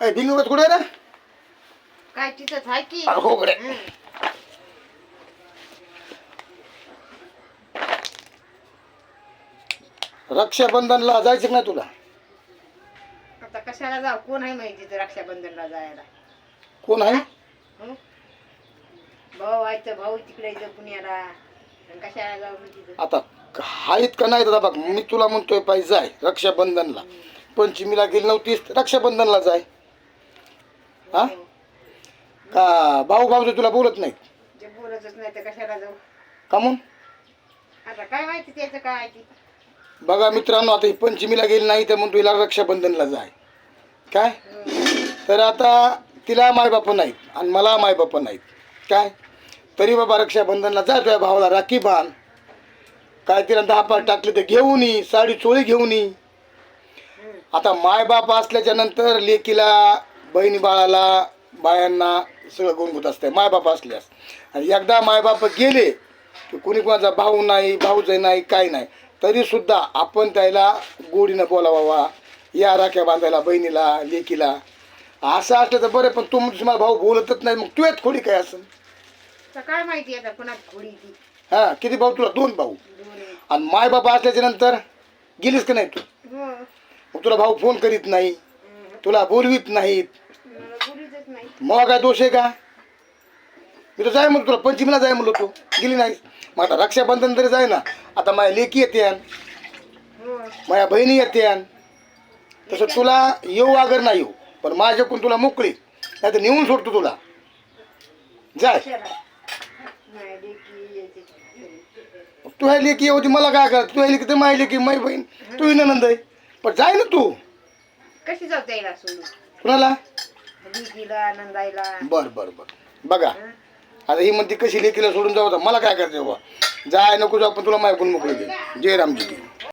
काय भिंगवत कुठे रे? काय तिथंच आहे की? अरे हो गड्या. हं. रक्षाबंधनला जायचं का नाही तुला? आता कशाला जाऊ? कोण आहे माहिती तिथं रक्षाबंधनला जायला? कोण आहे? हं? भाऊ आहे तर भाऊ तिकडे इथं पुण्याला. आणि कशाला जाऊ मी तिथं? आता आहेत का नाही दादा? बघ मी तुला म्हणतोय पाहिजे जाय रक्षाबंधनला. पंचमीला गेली नव्हतीस तर रक्षाबंधनला जाय. हा? का भाऊ भाऊ तुला बोलत नाहीत? जे बोलतच नाही तर कशाला जाऊ? का म्हणून? आता काय माहिती त्याचं काय आहे ते? बघा मित्रांनो आता ही पंचमीला गेली नाही तर म्हणतो हिला रक्षाबंधनला जाय. काय? तर आता तिला मायबाप नाहीत आणि मला मायबाप नाहीत. काय? तरी बाबा रक्षाबंधनला जा तुझ्या भावाला राखी बांध. काय तिला दहा पाच टाकले तर घेऊन ये साडी चोळी घेऊन ये. आता मायबाप असल्याच्या नंतर लेकीला बहिणी बाळाला बायांना सगळं गुणगुत असते मायबाप असल्यास. आणि एकदा मायबाप गेले की कोणी कोणाचा भाऊ नाही भाऊजाई नाही काय नाही. तरी सुद्धा आपण त्याला गोडीनं बोलावा या राख्या बांधायला बहिणीला लेकीला. असं असलं तर बरं पण तू म्हणतो मला भाऊ बोलतच नाही मग तू येत खोडी काय असं काय माहिती आता ती? हां किती भाऊ? तुला दोन भाऊ. आणि मायबाप असल्याच्या नंतर गेलीस का नाही तू? हो. मग तुला भाऊ फोन करीत नाही. तुला बोलवीत नाहीत. मग काय दोष आहे का? मी तर जाय म्हणतो तुला पंचमीला जाय म्हणलो तू. गेली नाही. मग आता रक्षाबंधन तरी जाय ना. आता माझ्या लेकी येते हो माझ्या बहिणी येते तसं तुला येऊ अगर नाही येऊ. पण माझ्याकडून तुला मोकळी. नाही तर नेऊन सोडतो तुला. जाय. तू ह्या लेकी होती मला काय करायचं? तू ह्या लेकी तर माझी लेकी माझी बहीण. तू नंद आहे. पण जाय ना तू. कशी जाऊ सोडून कुणाला? लेकीला बर बर बर. बघा? आता ही म्हणते कशी लेकीला सोडून जाऊ आता? मला काय करायचं बाबा जाय नको जाऊ पण तुला मोकळी दे जय रामजी. की